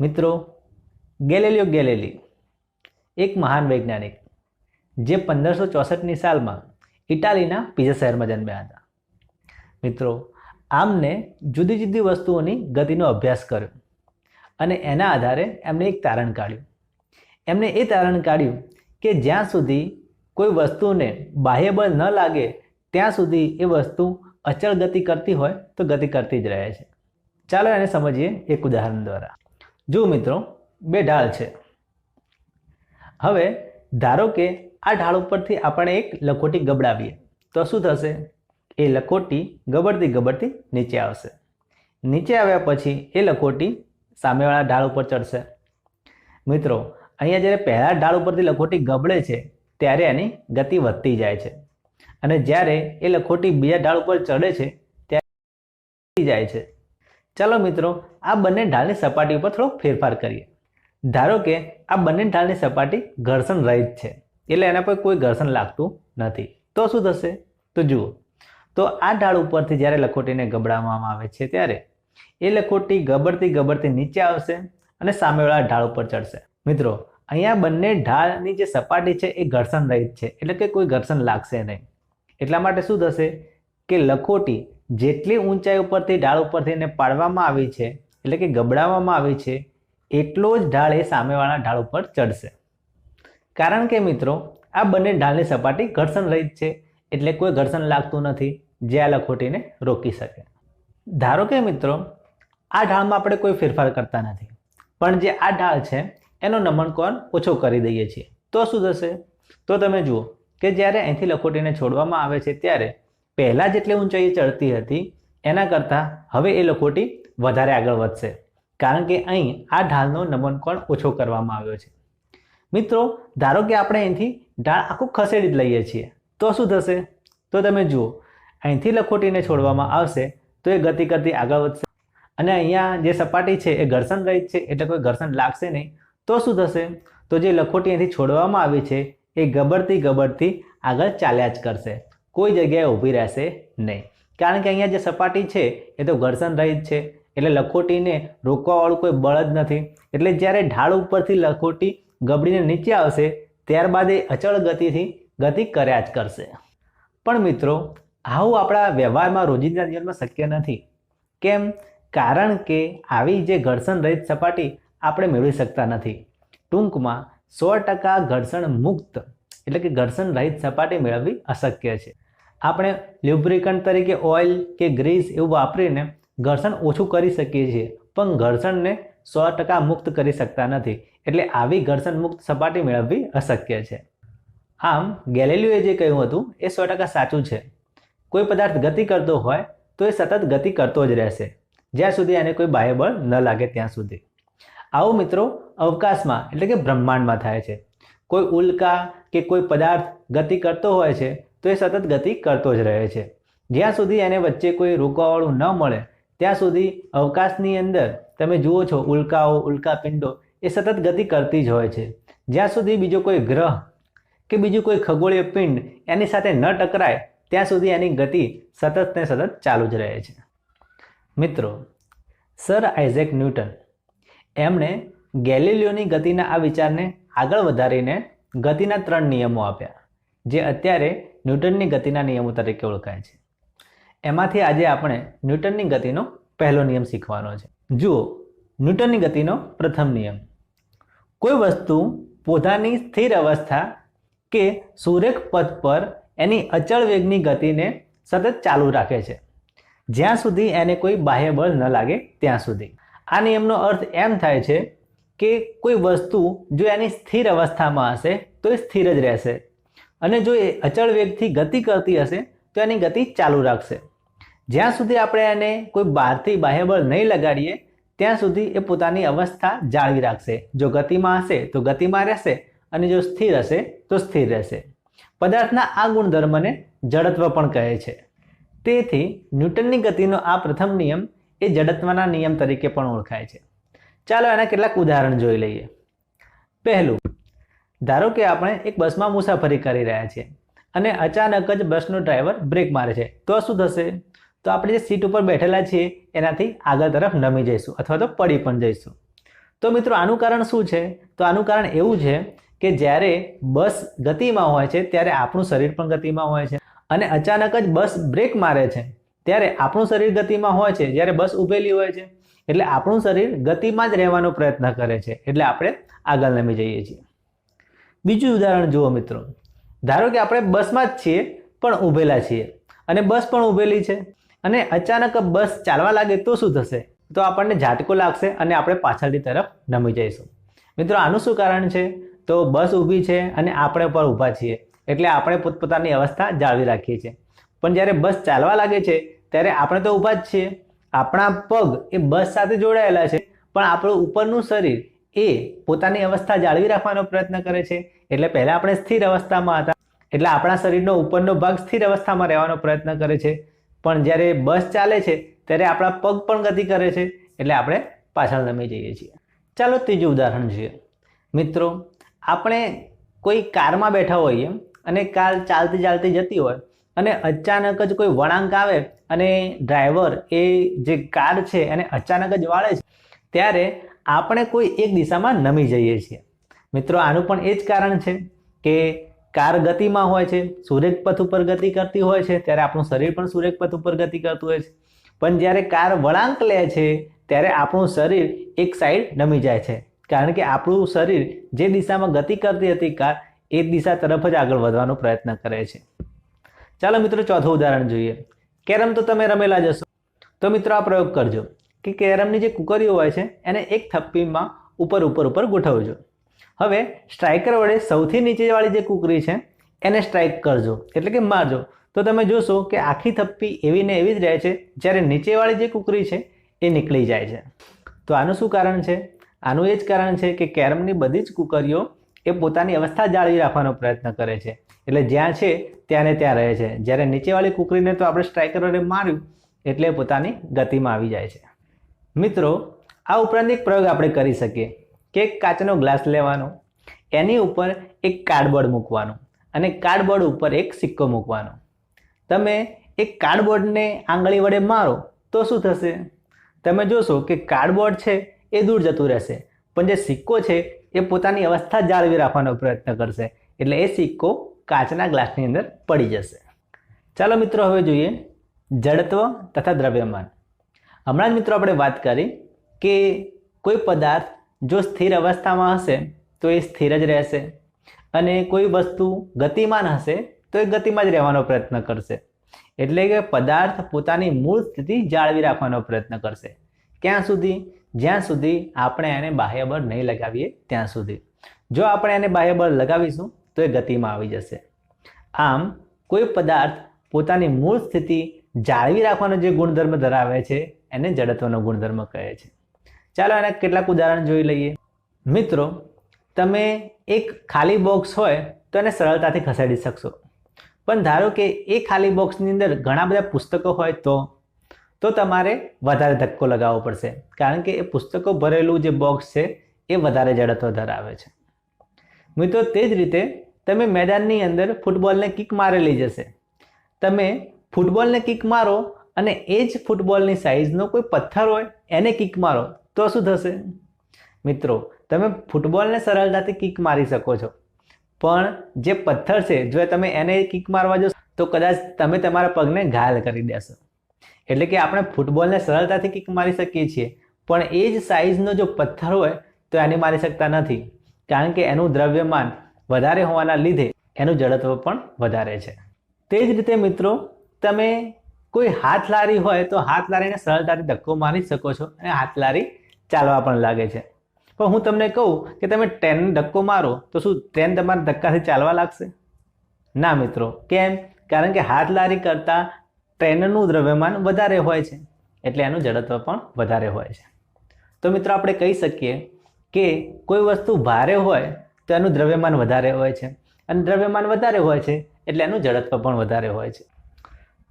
મિત્રો, ગેલેલિયો ગેલેલી, એક મહાન વૈજ્ઞાનિક, જે પંદરસો ચોસઠની સાલમાં ઇટાલીના પીઝા શહેરમાં જન્મ્યા હતા. મિત્રો, આમને જુદી જુદી વસ્તુઓની ગતિનો અભ્યાસ કર્યો અને એના આધારે એમણે એક તારણ કાઢ્યું. એમણે એ તારણ કાઢ્યું કે જ્યાં સુધી કોઈ વસ્તુને બાહ્ય બળ ન લાગે, ત્યાં સુધી એ વસ્તુ અચળ ગતિ કરતી હોય તો ગતિ કરતી જ રહે છે. ચાલો એને સમજીએ એક ઉદાહરણ દ્વારા. જુઓ મિત્રો, બે ઢાળ છે. હવે ધારો કે આ ઢાળ ઉપરથી આપણે એક લખોટી ગબડાવીએ, તો શું થશે? એ લખોટી ગબડતી ગબડતી નીચે આવશે. નીચે આવ્યા પછી એ લખોટી સામેવાળા ઢાળ ઉપર ચડશે. મિત્રો, અહીંયા જ્યારે પહેલા ઢાળ ઉપરથી લખોટી ગબડે છે, ત્યારે એની ગતિ વધતી જાય છે. અને જ્યારે એ લખોટી બીજા ઢાળ ઉપર ચડે છે, ત્યારે જાય છે. ચાલો મિત્રો, આ બંને ઢાળની સપાટી ઉપર થોડો ફેરફાર કરીએ. ધારો કે આ બંને ઢાળની સપાટી ઘર્ષણ રહિત છે, એટલે એના પર કોઈ ઘર્ષણ લાગતું નથી. તો શું થશે? તો જુઓ, તો આ ઢાળ ઉપરથી જ્યારે લખોટીને ગબડાવવામાં આવે છે ત્યારે એ લખોટી ગબડતી ગબડતી નીચે આવશે અને સામેવાળા ઢાળ ઉપર ચડશે. મિત્રો, અહીંયા બંને ઢાળની જે સપાટી છે એ ઘર્ષણ રહિત છે, એટલે કે કોઈ ઘર્ષણ લાગશે નહીં. એટલા માટે શું થશે? કે લખોટી જેટલી ઊંચાઈ ઉપરથી ઢાળ ઉપરથી એને પાડવામાં આવી છે, એટલે કે ગબડાવવામાં આવી છે, એટલો જ ઢાળ એ સામેવાળા ઢાળ ઉપર ચડશે. કારણ કે મિત્રો, આ બંને ઢાળની સપાટી ઘર્ષણ રહિત છે, એટલે કોઈ ઘર્ષણ લાગતું નથી, જે આ લખોટીને રોકી શકે. ધારો કે મિત્રો, આ ઢાળમાં આપણે કોઈ ફેરફાર કરતા નથી, પણ જે આ ઢાળ છે, એનો નમન કોણ ઓછો કરી દઈએ છીએ. તો શું થશે? તો તમે જુઓ કે જ્યારે અહીંથી લખોટીને છોડવામાં આવે છે, ત્યારે પહેલાં જેટલી ઊંચાઈ ચડતી હતી, એના કરતાં હવે એ લખોટી વધારે આગળ વધશે. કારણ કે અહીં આ ઢાળનો નમન કોણ ઓછો કરવામાં આવ્યો છે. મિત્રો, ધારો કે આપણે અહીંથી ઢાળ આખું ખસેડી જ લઈએ છીએ, તો શું થશે? તો તમે જુઓ, અહીંથી લખોટીને છોડવામાં આવશે, તો એ ગતિ કરતી આગળ વધશે. અને અહીંયા જે સપાટી છે, એ ઘર્ષણ રહિત છે, એટલે કોઈ ઘર્ષણ લાગશે નહીં. તો શું થશે? તો જે લખોટી અહીંથી છોડવામાં આવી છે, એ ગબડતી ગબડતી આગળ ચાલ્યા જ કરશે. કોઈ જગ્યાએ ઊભી રહેશે નહીં. કારણ કે અહીંયા જે સપાટી છે, એ તો ઘર્ષણ રહિત છે. એટલે લખોટીને રોકવાવાળું કોઈ બળ જ નથી. એટલે જ્યારે ઢાળ ઉપરથી લખોટી ગબડીને નીચે આવશે, ત્યારબાદ એ અચળ ગતિથી ગતિ કર્યા જ કરશે. પણ મિત્રો, આવું આપણા વ્યવહારમાં રોજિંદા જીવનમાં શક્ય નથી. કેમ? કારણ કે આવી જે ઘર્ષણ રહિત સપાટી આપણે મેળવી શકતા નથી. ટૂંકમાં સો ટકા ઘર્ષણ મુક્ત, એટલે કે ઘર્ષણ રહિત સપાટી મેળવવી અશક્ય છે. આપણે લ્યુબ્રિકન્ટ તરીકે ઓઇલ કે ગ્રીસ એવું વાપરીને ઘર્ષણ ઓછું કરી શકીએ છીએ, પણ ઘર્ષણને સો ટકા મુક્ત કરી શકતા નથી. એટલે આવી ઘર્ષણ મુક્ત સપાટી મેળવવી અશક્ય છે. આમ ગેલેલિયોએ જે કહ્યું હતું, એ સો ટકા સાચું છે. કોઈ પદાર્થ ગતિ કરતો હોય, તો એ સતત ગતિ કરતો જ રહેશે. જ્યાં સુધી એને કોઈ બાહ્ય ન લાગે ત્યાં સુધી. આવું મિત્રો, અવકાશમાં, એટલે કે બ્રહ્માંડમાં થાય છે. કોઈ ઉલ્કા કે કોઈ પદાર્થ ગતિ કરતો હોય છે તો એ સતત ગતિ કરતો જ રહે છે. જ્યાં સુધી એને વચ્ચે કોઈ રોકવાવાળું ન મળે, ત્યાં સુધી અવકાશની અંદર તમે જુઓ છો, ઉલ્કાઓ, ઉલ્કાપિંડો, એ સતત ગતિ કરતી જ હોય છે. જ્યાં સુધી બીજો કોઈ ગ્રહ કે બીજું કોઈ ખગોળીય પિંડ એની સાથે ન ટકરાય, ત્યાં સુધી એની ગતિ સતત ને સતત ચાલુ જ રહે છે. મિત્રો, સર આઇઝેક ન્યૂટન એમણે ગેલિલિયોની ગતિના આ વિચારને આગળ વધારીને ગતિના ત્રણ નિયમો આપ્યા, જે અત્યારે ન્યૂટનની ગતિના નિયમો તરીકે ઓળખાય છે. એમાંથી આજે આપણે ન્યૂટનની ગતિનો પહેલો નિયમ શીખવાનો છે. જુઓ, ન્યૂટનની ગતિનો પ્રથમ નિયમ. કોઈ વસ્તુ પોતાની સ્થિર અવસ્થા કે સુરેખ પથ પર એની અચળ વેગની ગતિને સતત ચાલુ રાખે છે. જ્યાં સુધી એને કોઈ બાહ્ય બળ ન લાગે ત્યાં સુધી. આ નિયમનો અર્થ એમ થાય છે કે કોઈ વસ્તુ જો એની સ્થિર અવસ્થામાં હશે તો એ સ્થિર જ રહેશે. અને જો એ અચળ વેગથી ગતિ કરતી હશે, તો એની ગતિ ચાલુ રાખશે. જ્યાં સુધી આપણે એને કોઈ બહારથી બાહ્ય બળ નહીં લગાડીએ, ત્યાં સુધી એ પોતાની અવસ્થા જાળવી રાખશે. જો ગતિમાં હશે, તો ગતિમાં રહેશે અને જો સ્થિર હશે, તો સ્થિર રહેશે. પદાર્થના આ ગુણધર્મને જડત્વ પણ કહે છે. તેથી ન્યૂટનની ગતિનો આ પ્રથમ નિયમ એ જડત્વના નિયમ તરીકે પણ ઓળખાય છે. ચાલો એના કેટલાક ઉદાહરણ જોઈ લઈએ. પહેલું ધારો કે આપણે એક બસમાં મુસાફરી કરી રહ્યા છીએ અને અચાનક જ બસનો ડ્રાઈવર બ્રેક મારે છે, તો શું થશે? તો આપણે જે સીટ ઉપર બેઠેલા છીએ, એનાથી આગળ તરફ નમી જઈશું અથવા તો પડી પણ જઈશું. તો મિત્રો, આનું કારણ શું છે? તો આનું કારણ એવું છે કે જ્યારે બસ ગતિમાં હોય છે, ત્યારે આપણું શરીર પણ ગતિમાં હોય છે અને અચાનક જ બસ બ્રેક મારે છે, ત્યારે આપણું શરીર ગતિમાં હોય છે. જ્યારે બસ ઊભેલી હોય છે, એટલે આપણું શરીર ગતિમાં જ રહેવાનો પ્રયત્ન કરે છે, એટલે આપણે આગળ નમી જઈએ છીએ. બીજું ઉદાહરણ જુઓ મિત્રો. ધારો કે આપણે બસમાં જ છીએ, પણ ઊભેલા છીએ. અને બસ પણ ઊભેલી છે. અને અચાનક બસ ચાલવા લાગે તો શું થશે? તો આપણને ઝાટકો લાગશે અને આપણે પાછળની તરફ નમી જઈશું. મિત્રો, આનું શું કારણ છે? તો બસ ઊભી છે અને આપણે પણ ઊભા છીએ. એટલે આપણે પોતપોતાની અવસ્થા જાળવી રાખીએ છીએ. પણ જ્યારે બસ ચાલવા લાગે છે, ત્યારે આપણે તો ઊભા જ છીએ. આપણા પગ એ બસ સાથે જોડાયેલા છે, પણ આપણું ઉપરનું શરીર એ પોતાની અવસ્થા જાળવી રાખવાનો પ્રયત્ન કરે છે. એટલે પહેલાં આપણે સ્થિર અવસ્થામાં હતા. એટલે આપણા શરીરનો ઉપરનો ભાગ સ્થિર અવસ્થામાં રહેવાનો પ્રયત્ન કરે છે. પણ જ્યારે બસ ચાલે છે, ત્યારે આપણા પગ પણ ગતિ કરે છે. એટલે આપણે પાછળ નમી જઈએ છીએ. ચાલો ત્રીજું ઉદાહરણ જોઈએ. મિત્રો, આપણે કોઈ કારમાં બેઠા હોઈએ અને કાર ચાલતી ચાલતી જતી હોય અને અચાનક જ કોઈ વળાંક આવે અને ડ્રાઈવર એ જે કાર છે એને અચાનક જ વાળે છે, ત્યારે આપણે કોઈ એક દિશામાં નમી જઈએ છીએ. મિત્રો, આનું પણ એ જ કારણ છે કે કાર ગતિમાં હોય છે, સુરેખ પથ ઉપર ગતિ કરતી હોય છે, ત્યારે આપણું શરીર પણ સુરેખ પથ ઉપર ગતિ કરતું હોય છે. પણ જ્યારે કાર વળાંક લે છે, ત્યારે આપણું શરીર એક સાઈડ નમી જાય છે. કારણ કે આપણું શરીર જે દિશામાં ગતિ કરતી હતી કાર, એ દિશા તરફ જ આગળ વધવાનો પ્રયત્ન કરે છે. ચાલો મિત્રો, ચોથું ઉદાહરણ જોઈએ. કેરમ તો તમે રમેલા જશો તો મિત્રો, આ પ્રયોગ કરજો. કે કેરમની જે કુકરીઓ હોય છે, એને એક થપ્પીમાં ઉપર ઉપર ઉપર ગોઠવજો. હવે સ્ટ્રાઇકર વડે સૌથી નીચેવાળી જે કુકરી છે, એને સ્ટ્રાઇક કરજો, એટલે કે મારજો. તો તમે જોશો કે આખી થપ્પી એવી ને એવી જ રહે છે, જ્યારે નીચેવાળી જે કુકરી છે, એ નીકળી જાય છે. તો આનું શું કારણ છે? આનું એ જ કારણ છે કે કેરમની બધી જ કુકરીઓ એ પોતાની અવસ્થા જાળવી રાખવાનો પ્રયત્ન કરે છે. એટલે જ્યાં છે ત્યાંને ત્યાં રહે છે. જ્યારે નીચેવાળી કુકરીને તો આપણે સ્ટ્રાઇકર વડે માર્યું, એટલે પોતાની ગતિમાં આવી જાય છે. મિત્રો, આ ઉપરાંત એક પ્રયોગ આપણે કરી શકીએ. કે એક કાચનો ગ્લાસ લેવાનો, એની ઉપર એક કાર્ડબોર્ડ મૂકવાનો અને કાર્ડબોર્ડ ઉપર એક સિક્કો મૂકવાનો. તમે એક કાર્ડબોર્ડને આંગળી વડે મારો તો શું થશે? તમે જોશો કે કાર્ડબોર્ડ છે એ દૂર જતું રહેશે, પણ જે સિક્કો છે એ પોતાની અવસ્થા જાળવી રાખવાનો પ્રયત્ન કરશે. એટલે એ સિક્કો કાચના ગ્લાસની અંદર પડી જશે. ચાલો મિત્રો, હવે જોઈએ જડત્વ તથા દ્રવ્યમાન. હમણાં જ મિત્રો આપણે વાત કરી કે કોઈ પદાર્થ જો સ્થિર અવસ્થામાં હશે, તો એ સ્થિર જ રહેશે. અને કોઈ વસ્તુ ગતિમાન હશે, તો એ ગતિમાં જ રહેવાનો પ્રયત્ન કરશે. એટલે કે પદાર્થ પોતાની મૂળ સ્થિતિ જાળવી રાખવાનો પ્રયત્ન કરશે. ક્યાં સુધી? જ્યાં સુધી આપણે એને બાહ્ય બળ નહીં લગાવીએ, ત્યાં સુધી. જો આપણે એને બાહ્ય બળ લગાવીશું, તો એ ગતિમાં આવી જશે. આમ, કોઈ પદાર્થ પોતાની મૂળ સ્થિતિ જાળવી રાખવાનો જે ગુણધર્મ ધરાવે છે એને જડત્વનો ગુણધર્મ કહે છે. ચાલો એના કેટલાક ઉદાહરણ જોઈ લઈએ. મિત્રો, તમે એક ખાલી બોક્સ હોય તો એને સરળતાથી ખસેડી શકશો. પણ ધારો કે એ ખાલી બોક્સની અંદર ઘણા બધા પુસ્તકો હોય તો તો તમારે વધારે ધક્કો લગાવવો પડશે. કારણ કે એ પુસ્તકો ભરેલું જે બોક્સ છે, એ વધારે જડત્વ ધરાવે છે. મિત્રો, તે જ રીતે તમે મેદાનની અંદર ફૂટબોલને કિક મારેલી જશે. તમે ફૂટબોલને કિક મારો અને એ જ ફૂટબોલની સાઇઝનો કોઈ પથ્થર હોય, એને કિક મારો, તો શું થશે? મિત્રો, તમે ફૂટબોલને સરળતાથી કિક મારી શકો છો. પણ જે પથ્થર છે, જો તમે એને કિક મારવા જશો, તો કદાચ તમે તમારા પગને ઘાયલ કરી દેશો. એટલે કે આપણે ફૂટબોલને સરળતાથી કિક મારી શકીએ છીએ. પણ એ જ સાઇઝનો જો પથ્થર હોય, તો એને મારી શકતા નથી. કારણ કે એનું દ્રવ્યમાન વધારે હોવાના લીધે એનું જડત્વ પણ વધારે છે. તે જ રીતે મિત્રો, તમે કોઈ હાથ લારી હોય તો હાથ લારીને સરળતાથી ધક્કો મારી શકો છો અને હાથ લારી ચાલવા પણ લાગે છે. પણ હું તમને કહું કે તમે ટ્રેનને ધક્કો મારો તો શું ટ્રેન તમારા ધક્કાથી ચાલવા લાગશે? ના મિત્રો. કેમ? કારણ કે હાથ લારી કરતાં ટ્રેનનું દ્રવ્યમાન વધારે હોય છે. એટલે એનું જડત્વ પણ વધારે હોય છે. તો મિત્રો આપણે કહી શકીએ કે કોઈ વસ્તુ ભારે હોય તો એનું દ્રવ્યમાન વધારે હોય છે. અને દ્રવ્યમાન વધારે હોય છે એટલે એનું જડત્વ પણ વધારે હોય છે.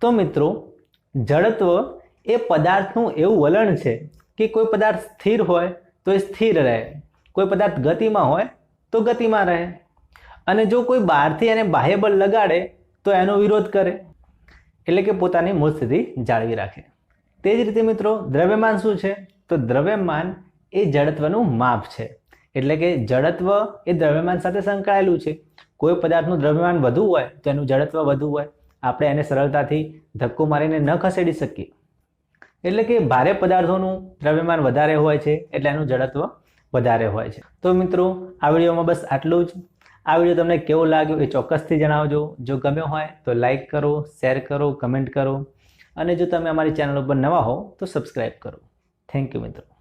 તો મિત્રો, જડત્વ એ પદાર્થનું એવું વલણ છે કે કોઈ પદાર્થ સ્થિર હોય તો એ સ્થિર રહે. કોઈ પદાર્થ ગતિમાં હોય તો ગતિમાં રહે. અને જો કોઈ બહારથી એને બાહ્ય બળ લગાડે તો એનો વિરોધ કરે. એટલે કે પોતાની મૂળ સ્થિતિ જાળવી રાખે. તે જ રીતે મિત્રો, દ્રવ્યમાન શું છે? તો દ્રવ્યમાન એ જડત્વનું માપ છે. એટલે કે જડત્વ એ દ્રવ્યમાન સાથે સંકળાયેલું છે. કોઈ પદાર્થનું દ્રવ્યમાન વધુ હોય તો એનું જડત્વ વધુ હોય. આપણે એને સરળતાથી ધક્કો મારીને ન ખસેડી શકીએ. એટલે કે ભારે પદાર્થોનું દ્રવ્યમાન વધારે હોય છે એટલે એનું જડત્વ વધારે હોય છે. તો મિત્રો, આ વિડીયોમાં બસ આટલું જ. આ વીડિયો તમને કેવો લાગ્યો એ ચોક્કસથી જણાવજો. જો ગમ્યો હોય તો લાઈક કરો, શેર કરો, કમેન્ટ કરો. અને જો તમે અમારી ચેનલ ઉપર નવા હો તો સબસ્ક્રાઈબ કરો. થેન્ક યુ મિત્રો.